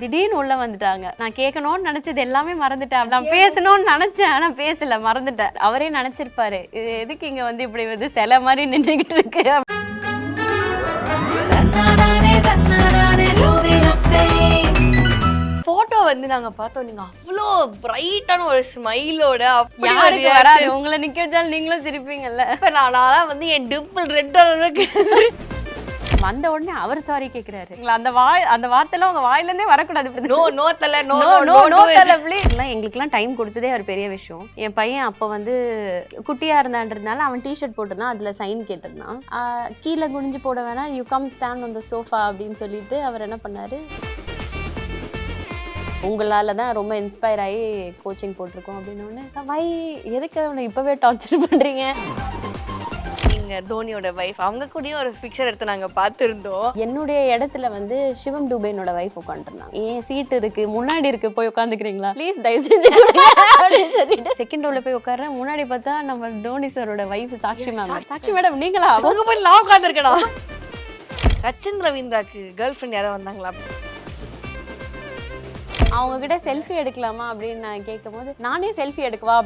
திடீர்னு உள்ள வந்துட்டாங்க. நான் கேட்கணும்னு நினைச்சது எல்லாமே மறந்துட்டேன். நான் பேசணும்னு நினைச்சேன் ஆனா பேசல மறந்துட்டேன். அவரே நினைச்சிருப்பாரு இது எதுக்கு இங்க வந்து இப்படி வந்து சிலை மாதிரி நின்றுகிட்டு இருக்கு? போட்டோ வந்து நாங்க பார்த்தோம். நீங்க அவ்வளோ பிரைட்டான ஒரு ஸ்மைலோட யாருக்கு. வராது. உங்களை நிக்க வச்சாலும் நீங்களும் சிரிப்பீங்கல்ல. இப்ப நான் வந்து என் டிம்பிள் ரெட் அளவுக்கு வந்த உடனே அவர் சாரி கேக்குறாரு. அந்த வாய் அந்த வார்த்தைலாம் உங்க வாயில இருந்தே வரக்கூடாது. நோ நோ தல no no no no no எல்லாம் எங்களுக்குலாம் டைம் கொடுத்ததே ஒரு பெரிய விஷயம். என் பையன் அப்போ வந்து குட்டியா இருந்தான்றதுனால அவன் டிஷர்ட் போட்டிருந்தான் அதுல சைன் கேட்டிருந்தான். கீழே குனிஞ்சு போட வேணாம். You come stand the sofa அப்படின்னு சொல்லிட்டு அவர் என்ன பண்ணாரு? உங்களால தான் ரொம்ப இன்ஸ்பயர் ஆகி கோச்சிங் போட்டிருக்கோம் அப்படின்னு வை எதுக்கு அவனை இப்பவே டார்ச்சர் பண்றீங்க? நீங்க தோனியோட வைஃப் அவங்க கூடயும் ஒரு பிக்சர் எடுத்து நாங்க பார்த்திருந்தோம். என்னுடைய இடத்துல வந்து சிவம் டூபேனோட வைஃப் உட்காந்துருந்தாங்க ஏன் சீட் இருக்கு முன்னாடி இருக்கு போய் உட்காந்துக்கிறீங்களா ப்ளீஸ் தயவு செஞ்சு அப்படின்னு சொல்லிட்டு. செகண்ட் ரோல போய் உட்கார்றேன். முன்னாடி பார்த்தா நம்ம டோனி சாரோட wife Sakshi ma'am Sakshi madam நீங்களா? உங்க போய் நான் உட்காந்துருக்கடா சச்சின் ரவீந்திராக்கு கேர்ள் ஃப்ரெண்ட் யாரோ வந்தாங்களா? அவங்க கிட்ட செல்ஃபி எடுக்கலாமா அப்படின்னு நான் கேட்கும்போது நானே செல்ஃபி எடுக்கவா?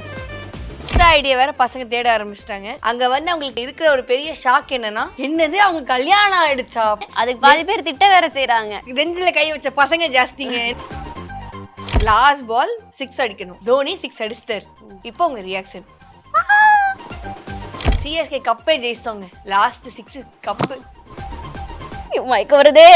ஐடியா வேற பசங்க தேட ஆரம்பிச்சிட்டாங்க. அங்க வந்து அவங்களுக்கு இருக்கிற ஒரு பெரிய ஷாக் என்னன்னா என்னது அவங்க கல்யாணம் ஆயிடுச்சா? அதுக்கு பாதி பேர் திட்ட வேற செய்றாங்க. நெஞ்சில கை வச்ச பசங்க ஜாஸ்திங்க. லாஸ்ட் பால் சிக்ஸ் அடிக்கணும். தோனி சிக்ஸ் அடிச்சிட்டாரு. இப்போ உங்க ரியாக்ஷன் சிஎஸ்கே கப்பே ஜெயிச்சிட்டோங்க. லாஸ்ட் சிக்ஸ் கப்பு மயக்க வருதே.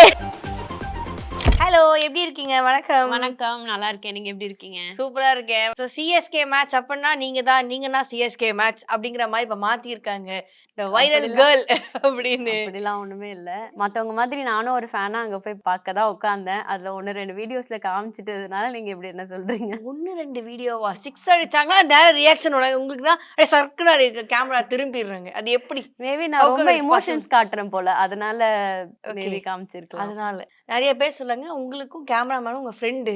ஹலோ எப்படி இருக்கீங்க? வணக்கம். வணக்கம். நல்லா இருக்கேன். நீங்க எப்படி இருக்கீங்க? சூப்பரா இருக்கேன். ஸோ சிஎஸ்கே மேட்ச் அப்படின்னா நீங்க தான் நீங்கன்னா சிஎஸ்கே மேட்ச் அப்படிங்கிற மாதிரி இப்ப மாத்திருக்காங்க. இந்த வைரல் கேர்ள் அப்படின்னு. அப்படிலாம் ஒண்ணுமே இல்ல. மத்தவங்க மாதிரி நானும் ஒரு ஃபேனா அங்க போய் பார்க்க தான் உட்காந்தேன் அதுல ஒன்னு ரெண்டு வீடியோஸ்ல காமிச்சிட்டதுனால நீங்க இப்படி என்ன சொல்றீங்க? ஒன்னு ரெண்டு வீடியோவா சிக்ஸ் அடிச்சாங்களா நேர ரியாக்ஷன் உங்களுக்கு தான் சர்க்குன்னு கேமரா திரும்பிடுறாங்க. அது எப்படி? மேபி நான் ரொம்ப இமோஷன்ஸ் காட்டுறேன் போல. அதனால காமிச்சிருக்கலாம். அதனால. நிறைய பேர் சொல்லுங்க உங்களுக்கும் கேமராமேனும் உங்க ஃப்ரெண்டு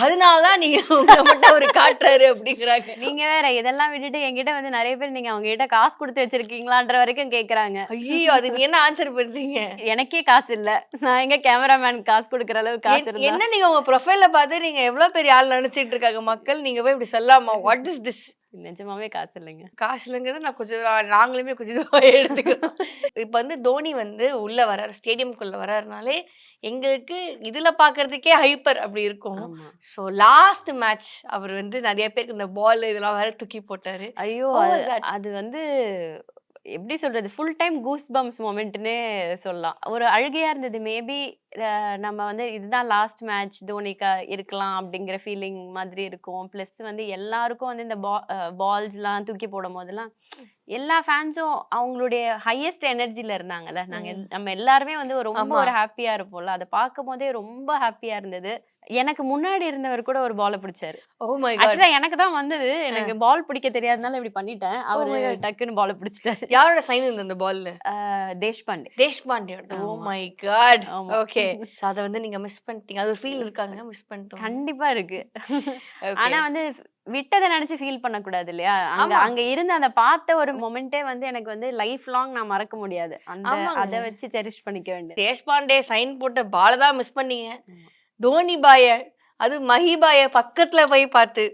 அதனாலதான் நீங்க உங்களை மட்டும் அவரு காட்டுறாரு அப்படிங்கிறாங்க. நீங்க வேற இதெல்லாம் விட்டுட்டு என்கிட்ட வந்து நிறைய பேர் நீங்க அவங்க கிட்ட காசு கொடுத்து வச்சிருக்கீங்களான்ற வரைக்கும் கேக்குறாங்க. ஐயோ அது நீ என்ன ஆன்சர் பண்றீங்க? எனக்கே காசு இல்ல. நான் எங்க கேமராமேன் காசு கொடுக்குற அளவுக்கு காசு என்ன நீங்க உங்க ப்ரொஃபைல பார்த்து நீங்க எவ்வளவு பெரிய ஆள் நினைச்சிட்டு இருக்காங்க மக்கள்? நீங்க போய் இப்படி சொல்லாமா? வாட் இஸ் திஸ் நிஜமாவே காசு இல்லைங்க காசு இல்லைங்கிறது நான் கொஞ்சம் நாங்களுமே கொஞ்சம் இதுவாக எடுத்துக்கிறோம் இப்போ வந்து தோனி வந்து உள்ள வராரு ஸ்டேடியம்குள்ள வராருனாலே எங்களுக்கு இதுல பாக்குறதுக்கே ஹைப்பர் அப்படி இருக்கும். ஸோ லாஸ்ட் மேட்ச் அவர் வந்து நிறைய பேருக்கு இந்த பால் இதெல்லாம் வேற தூக்கி போட்டாரு ஐயோ? அது வந்து எப்படி சொல்றது? ஃபுல் டைம் கூஸ் பம்ப்ஸ் மொமெண்ட்னே சொல்லலாம். ஒரு அழுகையா இருந்தது. மேபி நம்ம வந்து இதுதான் லாஸ்ட் மேட்ச் தோனிக்கா இருக்கலாம் அப்படிங்கிற ஃபீலிங் மாதிரி இருக்கும். ப்ளஸ் வந்து எல்லாருக்கும் வந்து இந்த பா பால்ஸ்லாம் தூக்கி போடும் போதெல்லாம் எல்லா ஃபேன்ஸும் அவங்களுடைய ஹையஸ்ட் எனர்ஜில இருந்தாங்கல்ல. நாங்க எல்- நம்ம எல்லாருமே வந்து ரொம்ப. ஒரு ஹாப்பியா இருப்போம்ல. அதை பார்க்கும் போதே ரொம்ப ஹாப்பியா இருந்தது. எனக்கு முன்னாடி இருந்தவர் கூட ஒரு பாலை பிடிச்சாரு. ஆக்சுவலா எனக்கு தான் வந்தது. எனக்கு பால் பிடிக்க தெரியாதனால இப்படி பண்ணிட்டேன். அவரு my God. டக்குன்னு பால் பிடிச்சிட்டாரு. யாரோட சைன் இருந்தது அந்த பால்ல Deshpande. Deshpande oh. My God. Okay so அதை வந்து நீங்க மிஸ் பண்ணிட்டீங்க. அது ஃபீல் இருக்காங்க. மிஸ் பண்ணிட்டோம். கண்டிப்பா இருக்கு. ஆனா வந்து விட்டதை நினைச்சு ஃபீல் பண்ண கூடாது இல்லையா? அங்க. அங்க இருந்து அந்த பார்த்த ஒரு மொமெண்டே வந்து எனக்கு வந்து லைஃப் லாங் நான் மறக்க முடியாது. அந்த. அதை வச்சு செரிஷ் பண்ணிக்க வேண்டியது. தேஷ்பாண்டே சைன் போட்ட பால தான் மிஸ் பண்ணீங்க. தோனி பாய அது மஹி பாய பக்கத்துல போய் பார்த்து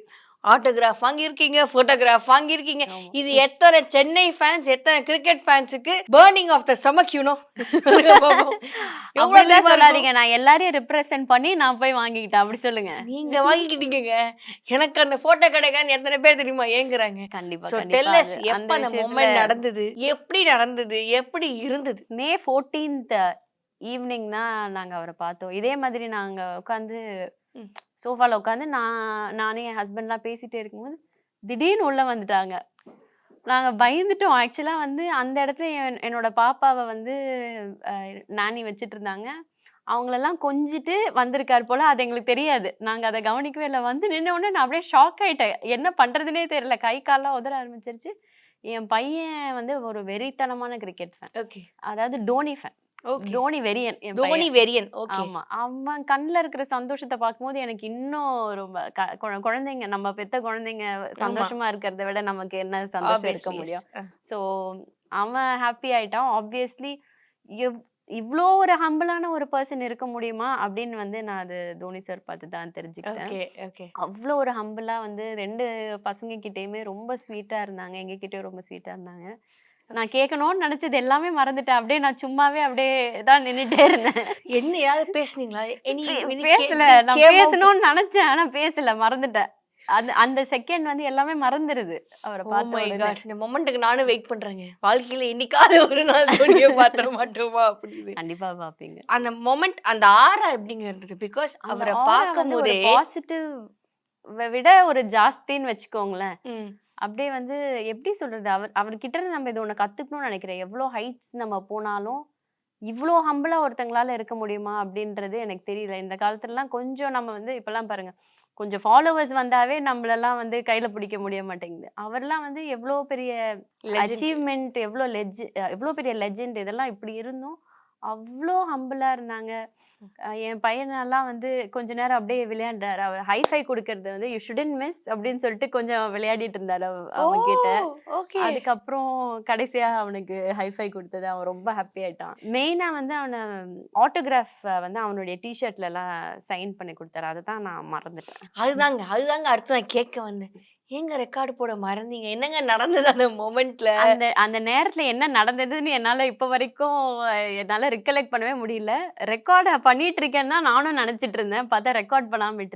ஆட்டோகிராஃப் வாங்கியிருக்கீங்க போட்டோகிராஃப் வாங்கியிருக்கீங்க. இது எத்தனை சென்னை ஃபேன்ஸ் எத்தனை கிரிக்கெட் ஃபேன்ஸுக்கு burning of the stomach you know சொல்லாதீங்க. நான் எல்லாரையும் ரெப்ரசென்ட் பண்ணி நான் போய் வாங்கிக்கிட்டேன். அப்படி சொல்லுங்க. நீங்க வாங்கிக்கிட்டீங்க எனக்கு அந்த போட்டோ கிடைக்கான்னு எத்தனை பேர் தெரியுமா ஏங்குறாங்க? கண்டிப்பா கண்டிப்பா. டெல்லஸ் எப்ப அந்த மொமெண்ட் நடந்தது? எப்படி நடந்தது? எப்படி இருந்தது? மே ஃபோர்டீன்த் ஈவினிங் தான் நாங்க அவரை பார்த்தோம் இதே மாதிரி நாங்க உட்காந்து ம். சோஃபால உட்காந்து நான் நானே என் ஹஸ்பண்ட்லாம் பேசிட்டே இருக்கும்போது திடீர்னு உள்ள வந்துட்டாங்க. நாங்க பயந்துட்டோம். ஆக்சுவலா வந்து அந்த இடத்துல என்- என்னோட பாப்பாவை வந்து நானி வச்சிட்டு இருந்தாங்க அவங்களெல்லாம் கொஞ்சிட்டு வந்திருக்காரு போல. அது எங்களுக்கு தெரியாது. நாங்க அதை கவனிக்கவே இல்லை. வந்து நின்ன உடனே நான் அப்படியே ஷாக் ஆயிட்டேன். என்ன பண்றதுனே தெரியல. கை கால்லாம் உதற ஆரம்பிச்சிருச்சு. என் பையன் வந்து ஒரு வெறித்தனமான கிரிக்கெட் ஃபேன் ஓகே. அதாவது டோனி ஃபேன் வெறியன் தோனி. வெரியன் ஓகே. ஆமா. அவன் கண்ணுல இருக்கிற சந்தோஷத்தை பார்க்கும்போது எனக்கு இன்னும் ரொம்ப குழந்தைங்க நம்ம பெத்த குழந்தைங்க சந்தோஷமா இருக்கிறத விட நமக்கு என்ன சந்தோஷம் இருக்க முடியும்? ஸோ அவன் ஹாப்பி ஆயிட்டான். ஆப்வியஸ்லி இவ்ளோ ஒரு ஹம்பிளான ஒரு பர்சன் இருக்க முடியுமா? அப்படின்னு வந்து நான் அது தோனி சார் பார்த்து தான் தெரிஞ்சுக்கிட்டேன். அவ்வளோ ஒரு ஹம்பிளா வந்து ரெண்டு பசங்க கிட்டயுமே ரொம்ப ஸ்வீட்டா இருந்தாங்க. எங்க கிட்டயும் ரொம்ப ஸ்வீட்டா இருந்தாங்க. நான் கேட்கணும்னு நினைச்சது எல்லாமே மறந்துட்டேன். அப்படியே நான் சும்மாவே அப்படியே தான் நின்னுட்டே இருந்தேன். என்னையாவது பேசுனீங்களா? பேசல. நான் பேசணும்னு நினைச்சேன் ஆனா பேசல மறந்துட்டேன். அந்த அந்த செகண்ட் வந்து எல்லாமே மறந்துருது. அவரை Oh பார்த்த. இந்த மொமெண்ட்டுக்கு நானும் வெயிட் பண்றேங்க. வாழ்க்கையில என்னைக்காவது ஒரு நாள் தோனியை பாத்திர மாட்டோமா அப்படின்னு. கண்டிப்பா பாப்பீங்க அந்த மொமெண்ட் அந்த ஆரா எப்படிங்க இருந்தது பிகாஸ் அவரை பார்க்கும் போதே பாசிட்டிவ் விட ஒரு ஜாஸ்தின்னு வச்சுக்கோங்களேன். அப்படியே வந்து எப்படி சொல்றது? அவர் அவர்கிட்ட இருந்து நம்ம இது ஒன்று கத்துக்கணும்னு நினைக்கிறேன். எவ்வளோ ஹைட்ஸ் நம்ம போனாலும் இவ்வளோ ஹம்பிளா ஒருத்தங்களால இருக்க முடியுமா? அப்படின்றது எனக்கு தெரியல. இந்த காலத்துலலாம் கொஞ்சம் நம்ம வந்து இப்பெல்லாம் பாருங்க. கொஞ்சம் ஃபாலோவர்ஸ் வந்தாவே நம்மளெல்லாம் வந்து கையில பிடிக்க முடிய மாட்டேங்குது. அவர்லாம் வந்து எவ்வளோ பெரிய. அச்சீவ்மெண்ட் எவ்வளோ லெஜ் எவ்வளோ பெரிய லெஜெண்ட் இதெல்லாம் இப்படி இருந்தும் அவ்வளோ ஹம்பிளா இருந்தாங்க. என் பையனெல்லாம் வந்து கொஞ்ச நேரம் அப்படியே விளையாண்டாரு. அவர் ஹைஃபை கொடுக்கறது வந்து யூ ஷுடன் மிஸ் அப்படின்னு சொல்லிட்டு கொஞ்சம் விளையாடிட்டு இருந்தாரு அவ- அவங்க கிட்ட. அதுக்கப்புறம் கடைசியா அவனுக்கு ஹைஃபை கொடுத்தது. அவன் ரொம்ப ஹாப்பி ஆயிட்டான். மெயினா வந்து அவனை ஆட்டோகிராஃப் வந்து அவனுடைய டிஷர்ட்ல எல்லாம் சைன் பண்ணி கொடுத்தாரு. அதை தான் நான் மறந்துட்டேன். அதுதாங்க அதுதாங்க அடுத்து நான் கேட்க வந்தேன். ஏங்க ரெக்கார்டு போட மறந்தீங்க? என்னங்க நடந்தது அந்த மொமெண்ட்ல அந்த அந்த நேரத்துல என்ன நடந்ததுன்னு என்னால இப்ப வரைக்கும் என்னால ரிகலெக்ட் பண்ணவே முடியல. ரெக்கார்ட் பண்ணிட்டு இருக்கேன்னு நானும் நினைச்சிட்டு இருந்தேன். பார்த்தா ரெக்கார்ட் பண்ணாம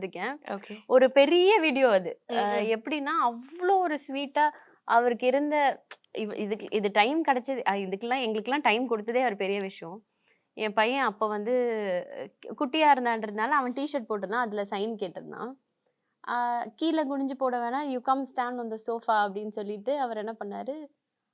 ஓகே ஒரு பெரிய வீடியோ அது. எப்படின்னா அவ்வளோ ஒரு ஸ்வீட்டா அவருக்கு இருந்த இதுக்கு இது டைம் கிடைச்சது. இதுக்கெல்லாம் எங்களுக்கெல்லாம் டைம் கொடுத்ததே ஒரு பெரிய விஷயம். என் பையன் அப்போ வந்து குட்டியா இருந்தான்றதுனால அவன் டிஷர்ட் போட்டிருந்தான். அதுல சைன் கேட்டிருந்தான். கீழே குனிஞ்சு போட வேணாம் you come stand on the sofa அப்படின்னு சொல்லிட்டு அவர் என்ன பண்ணாரு?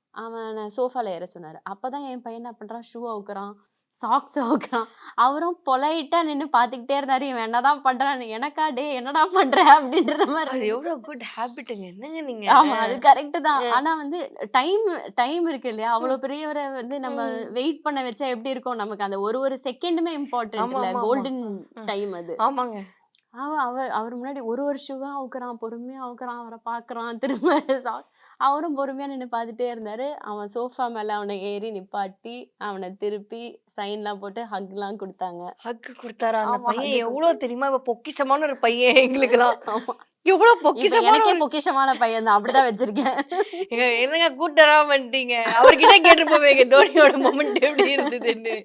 அவனை சோஃபால ஏற சொன்னாரு. அப்பதான் என் பையன் என்ன பண்றான்? ஷூ அவுக்குறான் சாக்ஸ் அவுக்குறான் அவரும் பொலைட்டா நின்னு பாத்துக்கிட்டே இருந்தாரு. இவன் என்னதான் பண்றான்னு? எனக்கா? டே என்னடா பண்ற? அப்படின்ற அது மாதிரி எவ்வளவு குட் ஹாபிட்டுங்க என்னங்க நீங்க? ஆமா அது கரெக்ட் தான். ம். ஆனா வந்து டைம் டைம் இருக்கு இல்லையா? அவ்வளவு பெரியவரை வந்து நம்ம. வெயிட் பண்ண வச்சா எப்படி இருக்கும்? நமக்கு அந்த ஒரு ஒரு செகண்டுமே இம்பார்ட்டன்ட் இல்ல. கோல்டன். டைம் அது. ஆமாங்க. அவ அவர் அவர் முன்னாடி ஒரு ஷூவா அவுக்குறான் பொறுமையா அவுக்குறான் அவரை பாக்குறான் திரும்ப அவரும் பொறுமையா நின்னு பார்த்துட்டே இருந்தாரு. அவன் சோஃபா மேல அவனை ஏறி நிப்பாட்டி அவனை திருப்பி சைன்லாம் போட்டு ஹக்லாம் கொடுத்தாங்க. ஹக்கு கொடுத்தாரா? அந்த பையன் hug எவ்வளவு தெரியுமா? இப்ப பொக்கிஷமான ஒரு பையன் எங்களுக்கெல்லாம். இப்ப பொக்கிஷமான பொக்கிஷமான பையன் தான் அப்படிதான் வச்சிருக்கேன். என்னங்க கூட்டராம வந்துட்டீங்க அவர்கிட்ட கேட்டிருப்போமே தோனியோட மொமெண்ட் எப்படி இருந்ததுன்னு.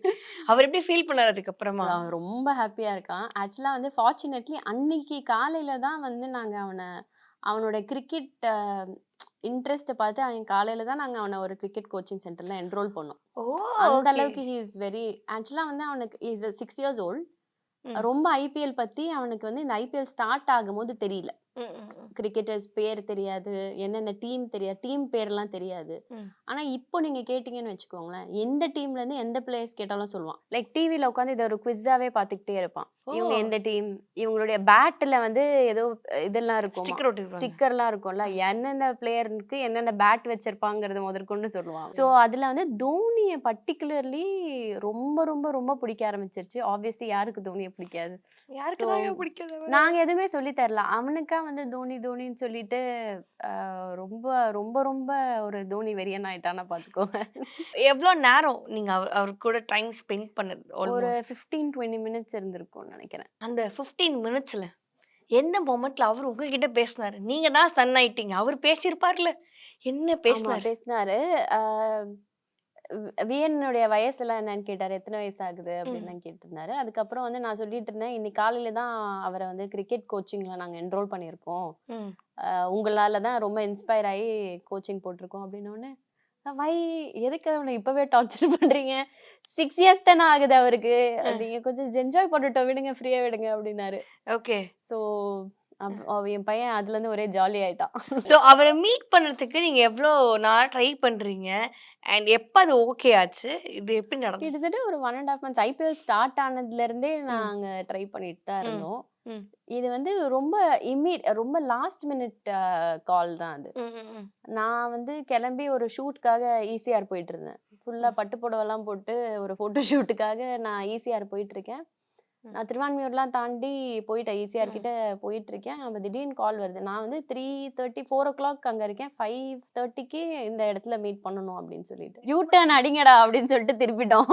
அவர் எப்படி ஃபீல் பண்ணாரு அதுக்கப்புறமா? அவன் ரொம்ப ஹாப்பியா இருக்கான். ஆக்சுவலா வந்து ஃபார்ச்சுனேட்லி அன்னைக்கு காலையில தான் வந்து நாங்க அவனை அவனோட கிரிக்கெட் இன்ட்ரெஸ்ட்டை பார்த்து அவன் காலையில தான் நாங்க அவனை ஒரு கிரிக்கெட் கோச்சிங் சென்டர்ல என்ரோல் பண்ணோம். அந்த. அளவுக்கு ஹி இஸ் வெரி ஆக்சுவலா வந்து அவனுக்கு இஸ் சிக்ஸ் இயர்ஸ் ஓல்ட். ரொம்ப ஐபிஎல் பத்தி அவனுக்கு வந்து இந்த ஐபிஎல் ஸ்டார்ட் ஆகும்போது தெரியல. ம், ம், ம். கிரிக்கெட்டர்ஸ் பேர் தெரியாது என்னென்ன டீம் தெரியாது டீம் பேர்லாம் தெரியாது. ஆனா இப்போ நீங்க கேட்டீங்கன்னு வச்சுக்கோங்களேன் எந்த டீம்ல இருந்து எந்த பிளேயர்ஸ் கேட்டாலும் சொல்லுவான். லைக் டிவில உட்காந்து இதை ஒரு குவிஸாவே பார்த்துக்கிட்டே இருப்பான். இவங்க. எந்த டீம் இவங்களுடைய பேட்ல வந்து ஏதோ இதெல்லாம் இருக்கும். ஸ்டிக்கர்லாம் இருக்கும்ல எந்தெந்த பிளேயருக்கு என்னென்ன பேட் வச்சிருப்பாங்கிறது முதற்கொண்டு சொல்லுவாங்க ஸோ அதுல வந்து தோனியை பர்டிகுலர்லி ரொம்ப ரொம்ப ரொம்ப பிடிக்க ஆரம்பிச்சிருச்சு. ஆப்வியஸ்லி யாருக்கு தோனியை பிடிக்காது? யாருக்கு பிடிக்காது? நாங்க எதுவுமே சொல்லி தரல. அவனுக்கா வந்து தோனி தோனின்னு சொல்லிட்டு ரொம்ப ரொம்ப ரொம்ப ஒரு தோனி வெறியன் ஆயிட்டானா பாத்துக்கோங்க எவ்வளவு நேரம் நீங்க அவர் அவர் கூட டைம் ஸ்பெண்ட் பண்ணது? ஒரு? ஃபிஃப்டீன் டுவெண்ட்டி மினிட்ஸ் இருந்திருக்கும்னு நினைக்கிறேன். அந்த 15 மினிட்ஸ்ல எந்த மொமெண்ட்ல அவர் உங்ககிட்ட பேசினாரு? நீங்க தான் ஸ்டன் ஆயிட்டீங்க. அவர் பேசியிருப்பார்ல. என்ன பேசினாரு? பேசினாரு. வியனுடைய வயசுலாம் என்னன்னு கேட்டாரு. எத்தனை வயசு ஆகுது அப்படின்னு கேட்டிருந்தாரு. அதுக்கப்புறம் வந்து நான் சொல்லிட்டு இருந்தேன் இன்னைக்கு காலையில தான் அவரை வந்து கிரிக்கெட் கோச்சிங்ல நாங்க என்ரோல் பண்ணியிருக்கோம். உங்களால தான் ரொம்ப இன்ஸ்பயர் ஆகி கோச்சிங் போட்டிருக்கோம் அப்படின்னோடனே வை எதுக்கு அவனை இப்பவே டார்ச்சர் பண்றீங்க? சிக்ஸ் இயர்ஸ் தானே ஆகுது அவருக்கு. நீங்க கொஞ்சம் என்ஜாய் பண்ணட்டும் விடுங்க ஃப்ரீயா விடுங்க அப்படின்னாரு. ஓகே. ஸோ என் பையன் அதுல இருந்து ஒரே ஜாலி ஆயிட்டான். ஸோ அவரை மீட் பண்ணுறதுக்கு நீங்க எவ்வளோ நாள் ட்ரை பண்றீங்க? அண்ட் எப்போ அது ஓகே ஆச்சு? இது எப்படி நடந்தது? கிட்டத்தட்ட ஒரு one and half months IPL start ஆனதுல இருந்தே நாங்க ட்ரை பண்ணிட்டு தான். இருந்தோம். இது வந்து ரொம்ப இம்மீ ரொம்ப லாஸ்ட் மினிட் கால் தான் அது. நான் வந்து கிளம்பி ஒரு ஷூட்காக ஈசிஆர் போயிட்டு இருந்தேன். ஃபுல்லா பட்டு புடவெல்லாம் போட்டு ஒரு ஃபோட்டோ ஷூட்டுக்காக நான் ஈசிஆர் போயிட்டு இருக்கேன். நான் திருவான்மியூர்லாம் தாண்டி போயிட்டேன். ஈஸியார் கிட்ட போயிட்டு இருக்கேன் அப்ப திடீர்னு கால் வருது. நான் வந்து three thirty four o'clock அங்க இருக்கேன். ஃபைவ் தேர்ட்டிக்கு இந்த இடத்துல மீட் பண்ணணும் அப்படின்னு சொல்லிட்டு. யூ டர்ன் அடிங்கடா அப்படின்னு சொல்லிட்டு திருப்பிட்டோம்.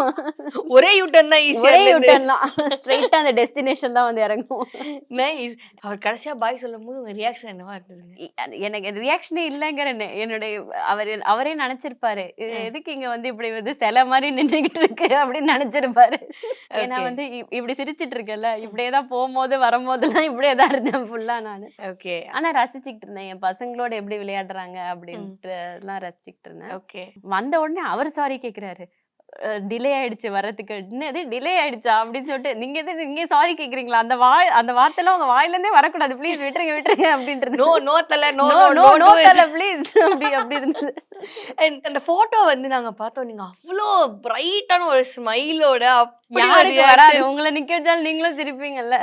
ஒரே யூட்டன் தான் ஒரே யூ டர்ன் தான். ஸ்ட்ரெயிட்டா அந்த டெஸ்டினேஷன் தான் வந்து இறங்கும் நைஸ் அவர் கடைசியா பாய் சொல்லும் போது உங்க ரியாக்ஷன் என்னவா இருந்ததுங்க? இ- அது எனக்கு ரியாக்ஷனே இல்லைங்கிற என்னுடைய அவர் அவரே நினைச்சிருப்பாரு. எதுக்கு இங்க வந்து இப்படி வந்து சிலை மாதிரி நின்றுகிட்டு இருக்கு? அப்படின்னு நினைச்சிருப்பாரு. ஏன்னா. வந்து இப்படி சிரிச்சிட்டு இருக்கல இப்படியே தான் போகும்போது வரும்போதெல்லாம் இப்படியே தான் இருந்தேன் ஃபுல்லா நான். ஓகே. ஆனா ரசிச்சுக்கிட்டு இருந்தேன். என் பசங்களோட எப்படி விளையாடுறாங்க அப்படின்ட்டு எல்லாம் ரசிச்சுக்கிட்டு இருந்தேன். ஓகே. வந்த உடனே அவர் சாரி கேக்குறாரு. டிலே ஆயிடுச்சு வர்றதுக்கு. என்னது டிலே ஆயிடுச்சா? அப்படின்னு சொல்லிட்டு நீங்க எது நீங்க சாரி கேக்குறீங்களா? அந்த வாய் அந்த வார்த்தைலாம் உங்க வாயில இருந்தே வரக்கூடாது. ப்ளீஸ் விட்டுருங்க விட்டுருங்க. அப்படின்றது நோ நோ தல no no no no please அப்படி அப்படி இருந்தது. அந்த போட்டோ வந்து நாங்க பார்த்தோம் நீங்க அவ்வளோ பிரைட்டான ஒரு ஸ்மைலோட யாருக்கு. வராது. உங்களை நிக்க வச்சாலும் நீங்களும் சிரிப்பீங்கல்ல?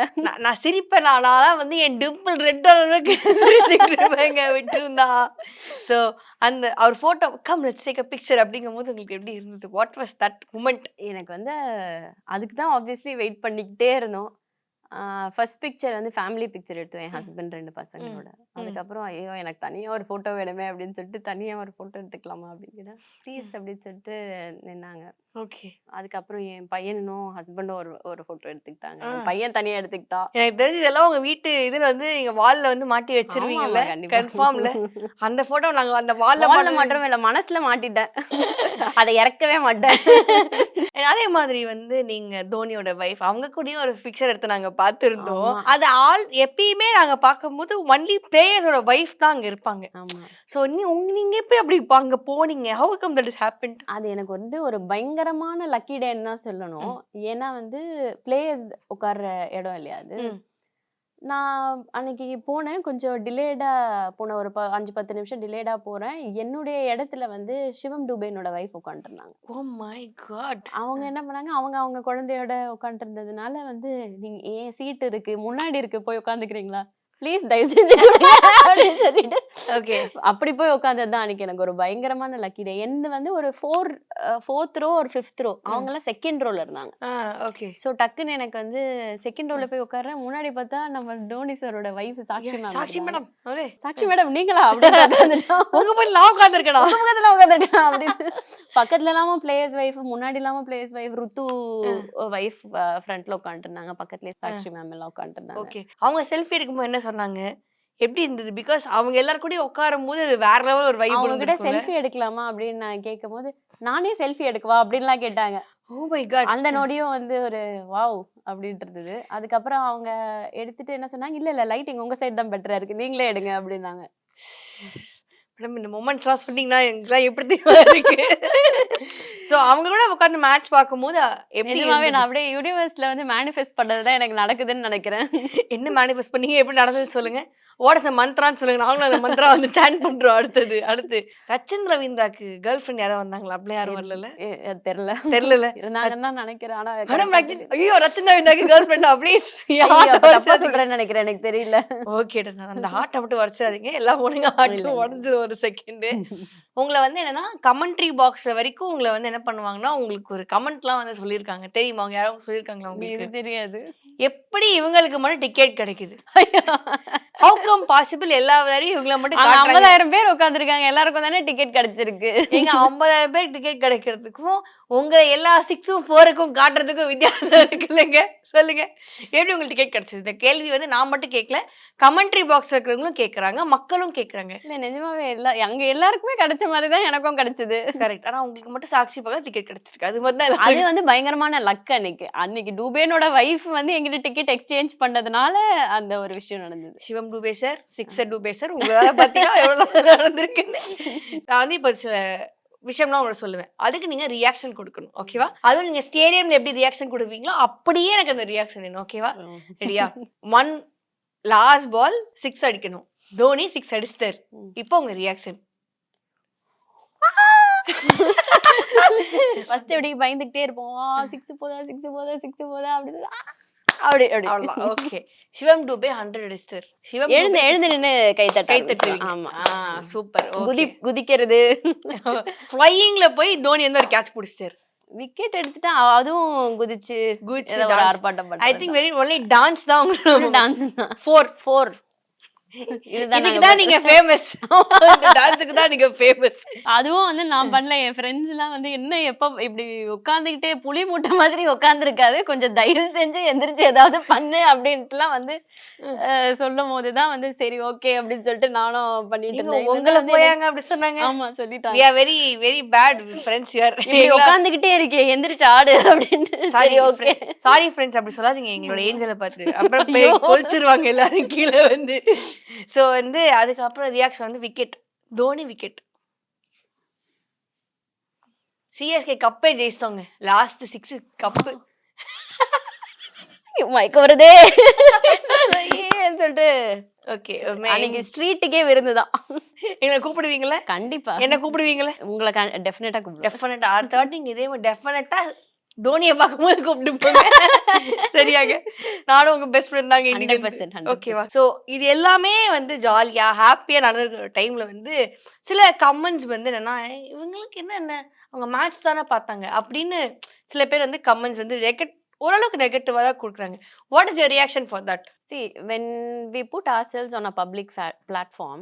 நான் சிரிப்பேன். நான்லாம் வந்து என் டிம்பிள் ரெட் அளவுக்கு விட்டுருந்தா. ஸோ அந்த அவர் photo come let's take a picture அப்படிங்கும் போது உங்களுக்கு எப்படி இருந்தது? வாட் வாஸ் தட் மூமெண்ட் எனக்கு வந்து அதுக்கு தான் ஆப்வியஸ்லி வெயிட் பண்ணிக்கிட்டே இருந்தோம். ஃபர்ஸ்ட் பிக்சர் வந்து ஃபேமிலி பிக்சர் எடுத்தோம் என் ஹஸ்பண்ட் ரெண்டு பசங்களோட. அதுக்கப்புறம் ஐயோ எனக்கு தனியாக ஒரு ஃபோட்டோ வேணுமே அப்படின்னு சொல்லிட்டு தனியாக ஒரு ஃபோட்டோ எடுத்துக்கலாமா அப்படிங்கிற ப்ளீஸ் அப்படின்னு சொல்லிட்டு நின்னாங்க. ஓகே. அதுக்கப்புறம் என் பையனும் ஹஸ்பண்டும் ஒரு ஒரு ஃபோட்டோ எடுத்துக்கிட்டாங்க. பையன் தனியாக எடுத்துக்கிட்டா. எனக்கு தெரிஞ்சு இதெல்லாம் உங்க வீட்டு இதுல வந்து நீங்க வால்ல வந்து மாட்டி வச்சிருவீங்கல்ல. கன்ஃபார்ம்ல அந்த போட்டோ நாங்க அந்த வால்ல வால்ல மட்டும் இல்லை மனசுல மாட்டிட்டேன். அதை இறக்கவே மாட்டேன். அதே மாதிரி வந்து நீங்க தோனியோட வைஃப் அவங்க கூடயும் ஒரு பிக்சர் எடுத்து நாங்க பார்த்திருந்தோம். அது ஆள் எப்பயுமே நாங்க பார்க்கும்போது ஒன்லி பிளேயர்ஸோட வைஃப் தான் அங்க இருப்பாங்க. சோ நீ உங்க நீங்க எப்படி அப்படி அங்க போனீங்க? How come that is happen அது எனக்கு வந்து ஒரு பயங்கரமான லக்கி டேன்னு தான் சொல்லணும். ஏன்னா வந்து பிளேயர்ஸ் உட்கார்ற இடம் இல்லையா அது. நான் அன்னைக்கு போனேன். கொஞ்சம் டிலேடா போன ஒரு ப அஞ்சு பத்து நிமிஷம் டிலேடா போறேன். என்னுடைய இடத்துல வந்து சிவம் டூபேனோட வைஃப் உட்காந்துருந்தாங்க ஓ மை காட் அவங்க என்ன பண்ணாங்க? அவங்க அவங்க குழந்தையோட உட்காந்துருந்ததுனால வந்து நீங்க ஏன் சீட் இருக்கு முன்னாடி இருக்கு போய் உட்காந்துக்கிறீங்களா ப்ளீஸ் தயவு செஞ்சு அப்படின்னு சொல்லிட்டு ஓகே அப்படி போய் உட்காந்தது தான் அன்னைக்கு. எனக்கு ஒரு பயங்கரமான லக்கி டே என்னது வந்து ஒரு ஃபோர் ஃபோர்த் ரோ ஒரு ஃபிஃப்த் ரோ அவங்கெல்லாம் செகண்ட் ரோல இருந்தாங்க. ஓகே ஸோ டக்குன்னு எனக்கு வந்து செகண்ட் ரோல போய் உட்கார்றேன் முன்னாடி பார்த்தா நம்ம டோனி சாரோட wife Sakshi ma'am Sakshi madam Sakshi madam நீங்களா? அப்படின்னு உங்க போய் நான் பக்கத்துல உட்காந்துட்டேன் அப்படின்னு. பக்கத்துல இல்லாம பிளேயர்ஸ் வைஃப் முன்னாடி இல்லாம பிளேயர்ஸ் வைஃப் ருத்து வைஃப் ஃப்ரண்ட்ல உட்காந்துருந்தாங்க பக்கத்துலயே சாட்சி மேம் எல்லாம் உட்காந்துருந்தாங்க ஓகே அவங்க செல்ஃபி எடுக்கும்போது என்ன சொன்னாங்க? எப்படி இருந்தது? பிகாஸ் அவங்க எல்லாரும் கூட உட்காரும் போது அது வேற லெவல் ஒரு வைப் அவங்க கிட்ட செல்ஃபி எடுக்கலாமா அப்படின்னு நான் கேட்கும் போது நானே செல்ஃபி எடுக்கவா? அப்படின்லாம் கேட்டாங்க. ஓ மை காட் அந்த நொடியும் வந்து ஒரு வாவ் அப்படின்ட்டு இருந்தது. அதுக்கப்புறம் அவங்க எடுத்துட்டு என்ன சொன்னாங்க? இல்ல இல்ல லைட்டிங் உங்க சைடு தான் பெட்டரா இருக்கு. நீங்களே எடுங்க அப்படின்னாங்க. மேடம் இந்த மொமெண்ட்ஸ்லாம் சொன்னீங்கன்னா எங்களுக்குலாம் எப்படி தெரியுமா இருக்கு? ஸோ அவங்க கூட உட்காந்து மேட்ச் பார்க்கும்போது எப்படி நிஜமாவே இருந்தது? நான் அப்படியே யூனிவர்ஸ்ல வந்து மேனிஃபெஸ்ட் பண்ணதுதான் எனக்கு நடக்குதுன்னு நினைக்கிறேன். என்ன மேனிஃபெஸ்ட் பண்ணீங்க? எப்படி நடந்தது சொல்லுங்க. வாட் இஸ் மந்த்ரான்னு சொல்லுங்க. நாங்களும் அந்த மந்த்ரா வந்து சேன் பண்றோம் அடுத்தது அடுத்து. ரச்சன் ரவீந்திராக்கு கேர்ள் ஃப்ரெண்ட் யாரோ வந்தாங்களா? அப்படிலாம் யாரும் வரல தெரியல. தெரியல. இருந்தாங்கன்னு தான் நினைக்கிறேன். ஆனா மேடம் correct ஆ ரச்சன் தெரியல. ஐயோ ரச்சன் ரவீந்திராக்கு கேர்ள் ஃப்ரெண்டா ப்ளீஸ் சொல்றேன்னு நினைக்கிறேன். எனக்கு தெரியல. ஓகே அந்த ஹார்ட்டை மட்டும் உடச்சிடாதீங்க. எல்லா பொண்ணுங்க ஹார்ட்டும். உடஞ்சிரும். ஒரு செகண்ட் உங்களை வந்து என்னன்னா கமெண்ட்ரி பாக்ஸ் வரைக்கும் உங்களை வந்து என்ன பண்ணுவாங்கன்னா உங்களுக்கு ஒரு கமெண்ட்லாம் வந்து சொல்லியிருக்காங்க தெரியுமா? அவங்க யாரும் சொல்லியிருக்காங்களா உங்களுக்கு? தெரியாது. எப்படி இவங்களுக்கு மட்டும் டிக்கெட் கிடைக்குது? ஹவு கம் பாசிபிள் எல்லா வரையும் இவங்கள மட்டும் ஐம்பதாயிரம் பேர் உட்காந்துருக்காங்க எல்லாருக்கும் தானே டிக்கெட் கிடைச்சிருக்கு. எங்க ஐம்பதாயிரம் பேர் டிக்கெட் கிடைக்கிறதுக்கும் உங்க எல்லா சிக்ஸும் ஃபோருக்கும் காட்டுறதுக்கும் வித்தியாசம் இருக்கு இல்லைங்க சொல்லுங்க. எப்படி உங்களுக்கு டிக்கெட் கிடைச்சது? இந்த கேள்வி வந்து நான் மட்டும் கேட்கல கமெண்ட்ரி பாக்ஸ் இருக்கிறவங்களும் கேட்கறாங்க மக்களும் கேட்கறாங்க இல்ல நிஜமாவே எல்லா அங்க எல்லாருக்குமே கிடைச்ச மாதிரி தான் எனக்கும் கிடைச்சது. கரெக்ட் ஆனா உங்களுக்கு மட்டும் சாட்சி பார்க்க டிக்கெட் கிடைச்சிருக்கு. அது தான் அது வந்து பயங்கரமான லக் அன்னைக்கு. அன்னைக்கு டூபேனோட வைஃப் வந்து எங்கிட்ட டிக்கெட் எக்ஸ்சேஞ்ச் பண்ணதுனால அந்த ஒரு விஷயம் நடந்தது. Shivam Dube sir sixer Dube sir உங்களால பாத்தீங்கன்னா எவ்வளவு நடந்திருக்குன்னு. நான் வந்து இப்போ சில விஷயம்லாம் உங்களுக்கு சொல்லுவேன். அதுக்கு நீங்க ரியாக்ஷன் கொடுக்கணும் ஓகேவா அதுவும் நீங்க ஸ்டேடியம்ல எப்படி ரியாக்ஷன் கொடுப்பீங்களோ அப்படியே எனக்கு அந்த ரியாக்ஷன் வேணும் ஓகேவா ரெடியா ஒன் லாஸ்ட் பால் சிக்ஸ் அடிக்கணும். தோனி சிக்ஸ் அடிச்சிட்டார். இப்போ உங்க ரியாக்ஷன் ஃபர்ஸ்ட் எப்படி பயந்துகிட்டே இருப்போம். சிக்ஸ் போதா சிக்ஸ் போதா சிக்ஸ் போதா அப்படி அப்படி அப்படி. ஓகே சிவம் டூபே ஹண்ட்ரட் அடிச்சிட்டார். சிவம் எழுந்து எழுந்து நின்னு கை தட்ட கை. தட்டுவீங்க ஆமா. சூப்பர் குதி குதிக்கிறது. ஃப்ளையிங்ல போய் தோனி வந்து ஒரு கேட்ச் பிடிச்சிட்டாரு. விக்கெட் எடுத்துட்டா அதுவும் குதிச்சு குதிச்சு. ஆர்ப்பாட்டம் I think very only dance தான் உங்களுக்கு டான்ஸ் தான். ஃபோர் ஃபோர் இதுதான் இதுக்கு நாங்க தான் நீங்க ஃபேமஸ் டான்ஸுக்கு தான் நீங்க ஃபேமஸ் அதுவும் வந்து நான் பண்ணல. என் ஃப்ரெண்ட்ஸ் எல்லாம் வந்து என்ன எப்ப இப்படி உட்காந்துக்கிட்டே புளி மூட்டை மாதிரி உட்காந்துருக்காது கொஞ்சம் தயவு செஞ்சு எந்திரிச்சு ஏதாவது பண்ணு அப்படின்ட்டுலாம் வந்து சொல்லும் போதுதான் வந்து சரி ஓகே அப்படின்னு சொல்லிட்டு நானும் பண்ணிட்டு இருந்தேன். உங்களை போயாங்க அப்படி சொன்னாங்க. ஆமா சொல்லிட்டாங்க. Very very bad friends here. இப்படி உட்காந்துக்கிட்டே இருக்கே எந்திரிச்சு ஆடு அப்படின்ட்டு சாரி ஓகே சாரி ஃப்ரெண்ட்ஸ் அப்படி சொல்லாதீங்க. எங்களோட ஏஞ்சலை பார்த்து. அப்புறம். கொலிச்சிருவாங்க எல்லாரும் கீழே வந்து. சோ வந்து அதுக்கப்புறம் ரியாக்ஷன் வந்து விக்கெட் தோனி விக்கெட் சிஎஸ்கே கப்பே ஜெயிச்சிட்டோங்க லாஸ்ட் சிக்ஸ் கப்பு. மயக்க வருதே. ஏன்னு சொல்லிட்டு. ஓகே அன்னைக்கு ஸ்ட்ரீட்டுக்கே விருந்துதான் எங்களை கூப்பிடுவீங்களா? கண்டிப்பா. என்ன கூப்பிடுவீங்களா? உங்களை டெஃபினட்டா கூப்பிடுவேன். டெஃபினட்டா அடுத்த வாட்டி நீங்க இதே டெஃபினட்டா தோனியை பார்க்கும்போது கூப்பிட்டு போங்க சரியாங்க நானும் உங்க பெஸ்ட் ஃப்ரெண்ட் தாங்க இன்னைக்கு ஓகேவா ஸோ இது எல்லாமே வந்து ஜாலியா ஹாப்பியா நடந்திருக்கிற டைம்ல வந்து சில கமெண்ட்ஸ் வந்து என்னன்னா இவங்களுக்கு என்ன என்ன? அவங்க மேட்ச் தானே பார்த்தாங்க. அப்படின்னு சில பேர் வந்து கமெண்ட்ஸ் வந்து நெகட் ஓரளவுக்கு நெகட்டிவா தான் கொடுக்குறாங்க. What is your reaction for that See, when we put ourselves on a public fa- platform,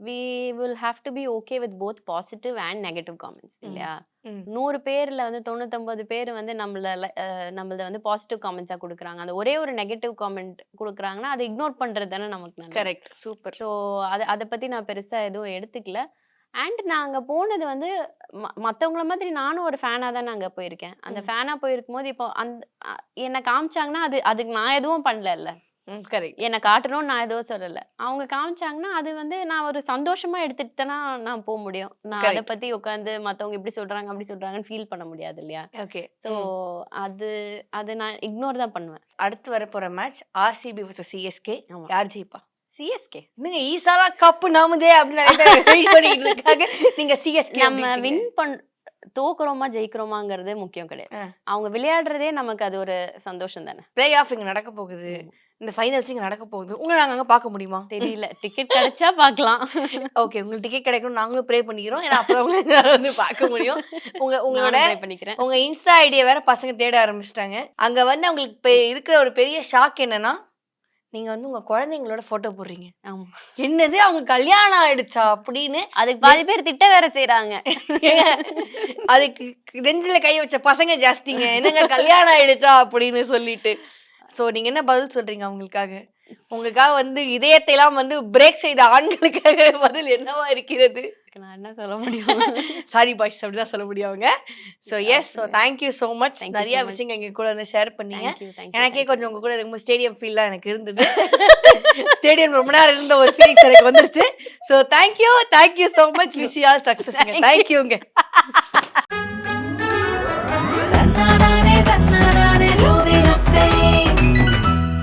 we will have to be okay with both positive and negative comments. ம். இல்லையா? ம். நூறு பேர்ல வந்து தொண்ணூத்தொன்பது பேர் வந்து நம்மள அஹ் நம்மளத வந்து பாசிட்டிவ் காமெண்ட்ஸா கொடுக்குறாங்க. அந்த ஒரே ஒரு நெகட்டிவ் காமெண்ட் கொடுக்குறாங்கன்னா அதை இக்னோர் பண்றது தானே நமக்கு நல்லது. கரெக்ட் சூப்பர் ஸோ அதை அதை பத்தி நான் பெருசா எதுவும் எடுத்துக்கல. அண்ட் நாங்க போனது வந்து ம- மத்தவங்கள மாதிரி நானும் ஒரு ஃபேனா தான் அங்க போயிருக்கேன். அந்த ம். ஃபேனா போயிருக்கும் போது இப்போ அந்த அ- என்னை காமிச்சாங்கன்னா அது அதுக்கு நான் எதுவும் பண்ணல கரெக்ட். என்னை காட்டணும்னு நான் எதுவும் சொல்லல. அவங்க காமிச்சாங்கன்னா அது வந்து நான் ஒரு சந்தோஷமா எடுத்துட்டு தானே நான் போக முடியும். நான் அதை. பத்தி உட்காந்து மத்தவங்க இப்படி சொல்றாங்க அப்படி சொல்றாங்கன்னு ஃபீல் பண்ண முடியாது இல்லையா? ஓகே. ஸோ அது அது நான் இக்னோர் தான் பண்ணுவேன். அடுத்து வர போற மேட்ச் ஆர்சிபி vs சிஎஸ்கே யார் ஜெயிப்பா? சிஎஸ்கே என்னங்க ஈசாலா கப்பு நாமுதே அப்படின்னு இருக்காங்க நீங்க சிஎஸ்கே நம்ம வின் பண் தோக்குறோமா ஜெயிக்கிறோமாங்கிறது முக்கியம் கிடையாது. அவங்க விளையாடுறதே நமக்கு அது ஒரு சந்தோஷம் தானே? பிளே ஆஃப் இங்க நடக்க போகுது. இந்த ஃபைனல்ஸ் இங்க நடக்க போகுது. உங்களை நாங்க அங்க பார்க்க முடியுமா? தெரியல. டிக்கெட் கிடைச்சா பார்க்கலாம். ஓகே உங்களுக்கு டிக்கெட் கிடைக்கும் நாங்களும் ப்ரே பண்ணிக்கிறோம். ஏன்னா அப்பதான் உங்களை வந்து பார்க்க முடியும். உங்க உங்களோட பண்ணிக்கிறேன். உங்க இன்ஸ்டா ஐடியா வேற பசங்க தேட ஆரம்பிச்சிட்டாங்க. அங்க வந்து அவங்களுக்கு இருக்கிற ஒரு பெரிய ஷாக் என்னன்னா நீங்க வந்து உங்க குழந்தைங்களோட போட்டோ போடுறீங்க. ஆமா. என்னது? அவங்க கல்யாணம் ஆயிடுச்சா? அப்படின்னு அதுக்கு பாதி பேர் திட்ட வேற செய்றாங்க. ஏங்க, அதுக்கு நெஞ்சில கை வச்ச பசங்க ஜாஸ்திங்க. என்னங்க கல்யாணம் ஆயிடுச்சா? அப்படின்னு சொல்லிட்டு. ஸோ நீங்கள் என்ன பதில் சொல்கிறீங்க அவங்களுக்காக? உங்களுக்காக வந்து இதயத்தைலாம் வந்து பிரேக் செய்த ஆண்களுக்காக பதில் என்னவா இருக்கிறது? நான் என்ன சொல்ல முடியும்? சாரி பாய்ஸ் அப்படிதான் சொல்ல முடியும் அவங்க. So yes so thank you so much நிறைய விஷயங்கள் எங்கள் கூட வந்து ஷேர் பண்ணீங்க. எனக்கே கொஞ்சம் உங்கள் கூட இருக்கும்போது ஸ்டேடியம் ஃபீல்லாம் எனக்கு இருந்தது. ஸ்டேடியம் ரொம்ப நேரம் இருந்த ஒரு ஃபீலிங்ஸ் எனக்கு வந்துருச்சு. So thank you thank you so much miss all success தேங்க்யூங்க